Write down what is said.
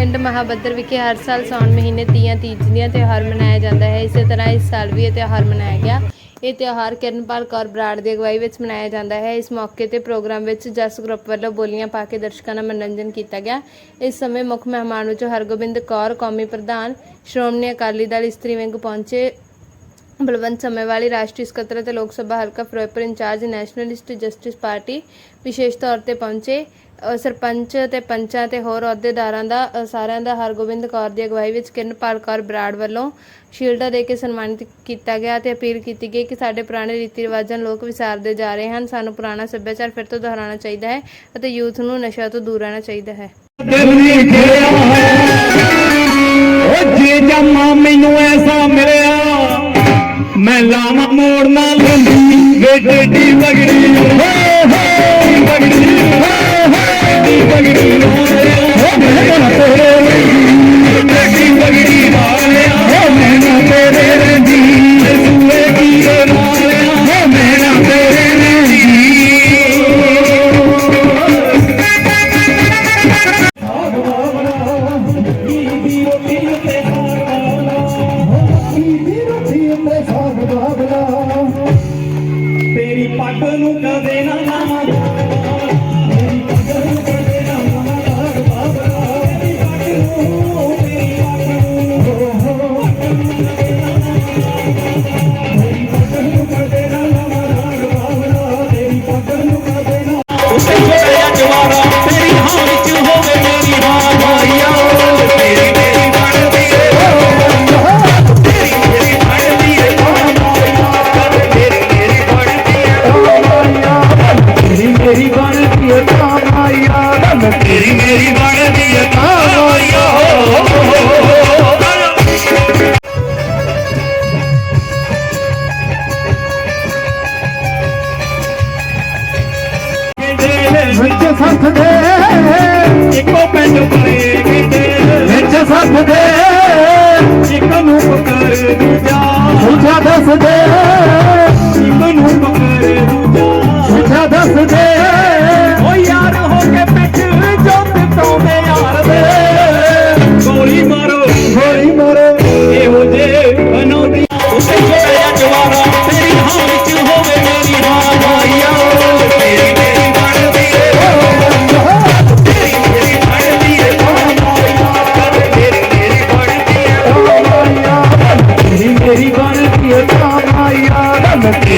ਪਿੰਡ ਮਹਾਬੱਦਰ ਵਿਖੇ ਹਰ ਸਾਲ ਸਾਉਣ ਮਹੀਨੇ ਤੀਆਂ ਤੀਜ ਦੀਆਂ ਤਿਉਹਾਰ ਮਨਾਇਆ ਜਾਂਦਾ ਹੈ। ਇਸੇ ਤਰ੍ਹਾਂ ਇਸ ਸਾਲ ਵੀ ਇਹ ਤਿਉਹਾਰ ਮਨਾਇਆ ਗਿਆ। ਇਹ ਤਿਉਹਾਰ ਕਿਰਨਪਾਲ ਕੌਰ ਬਰਾੜ ਦੀ ਅਗਵਾਈ ਵਿੱਚ ਮਨਾਇਆ ਜਾਂਦਾ ਹੈ। ਇਸ ਮੌਕੇ ਤੇ ਪ੍ਰੋਗਰਾਮ ਵਿੱਚ ਜਸ ਗਰੁੱਪ ਵੱਲੋਂ ਬੋਲੀਆਂ ਪਾ ਕੇ ਦਰਸ਼ਕਾਂ ਦਾ ਮਨੋਰੰਜਨ ਕੀਤਾ ਗਿਆ। ਇਸ ਸਮੇਂ ਮੁੱਖ ਮਹਿਮਾਨ ਵਜੋਂ ਹਰਗੋਬਿੰਦ ਕੌਰ ਕੌਮੀ ਪ੍ਰਧਾਨ, ਸ਼੍ਰੋਮਣੀ ਅਕਾਲੀ ਦਲ ਇਸਤਰੀ ਵਿੰਗ ਪਹੁੰਚੇ। ਬਲਵੰਤ ਸਮੇਵਾਲੀ, ਰਾਸ਼ਟਰੀ ਸਕੱਤਰ ਅਤੇ ਲੋਕ ਸਭਾ ਹਲਕਾ Ferozepur in charge, nationalist justice party ਵਿਸ਼ੇਸ਼ ਤੌਰ ਤੇ ਪਹੁੰਚੇ। ਸਰਪੰਚ ਤੇ ਪੰਚਾਂ ਤੇ ਹੋਰ ਅਹੁਦੇਦਾਰਾਂ ਦਾ ਸਾਰਿਆਂ ਦਾ ਹਰਗੋਬਿੰਦ ਕੌਰ ਦੀ ਅਗਵਾਈ ਵਿੱਚ ਕਿਰਨਪਾਲ ਕੌਰ ਬਰਾੜ ਵੱਲੋਂ ਸ਼ੀਲਡਾਂ ਦੇ ਕੇ ਸਨਮਾਨਿਤ ਕੀਤਾ ਗਿਆ ਤੇ ਅਪੀਲ ਕੀਤੀ ਗਈ ਕਿ ਸਾਡੇ ਪੁਰਾਣੇ ਰੀਤੀ ਰਿਵਾਜਾਂ ਲੋਕ ਵਿਸਾਰਦੇ ਜਾ ਰਹੇ ਹਨ। ਸਾਨੂੰ ਪੁਰਾਣਾ ਸੱਭਿਆਚਾਰ ਫਿਰ ਤੋਂ ਦੁਹਰਾਉਣਾ ਚਾਹੀਦਾ ਹੈ ਅਤੇ ਯੂਥ ਨੂੰ ਨਸ਼ਾ ਤੋਂ ਦੂਰ ਰਹਿਣਾ ਚਾਹੀਦਾ ਹੈ। ਜੇ ਜਮਾ ਮੈਨੂੰ ਐਸਾ ਮਿਲਿਆ ਮੈਂ ਲਾਵਾਂ ਮੋੜ ਨਾ ਲੈਂਦੀ ਵੇ ਤੇਰੀ ਪੱਗ ਨੂੰ ਕਦੇ ਨਾ ਲਾਵਾਂ। ਵਿੱਚ ਸੱਥ ਦੇ ਇੱਕੋ ਪਿੰਡ ਪਰੇ ਕਹਿੰਦੇ ਵਿੱਚ ਸੱਥ ਦੇ ਇੱਕ ਨੂੰ ਪਕੜ ਦੂਜਾ। ਦੂਜਾ ਦੱਸ ਦੇ ਇੱਕ ਨੂੰ ਪਕੜ ਦੂਜਾ। ਦੂਜਾ ਦੱਸ ਦੇ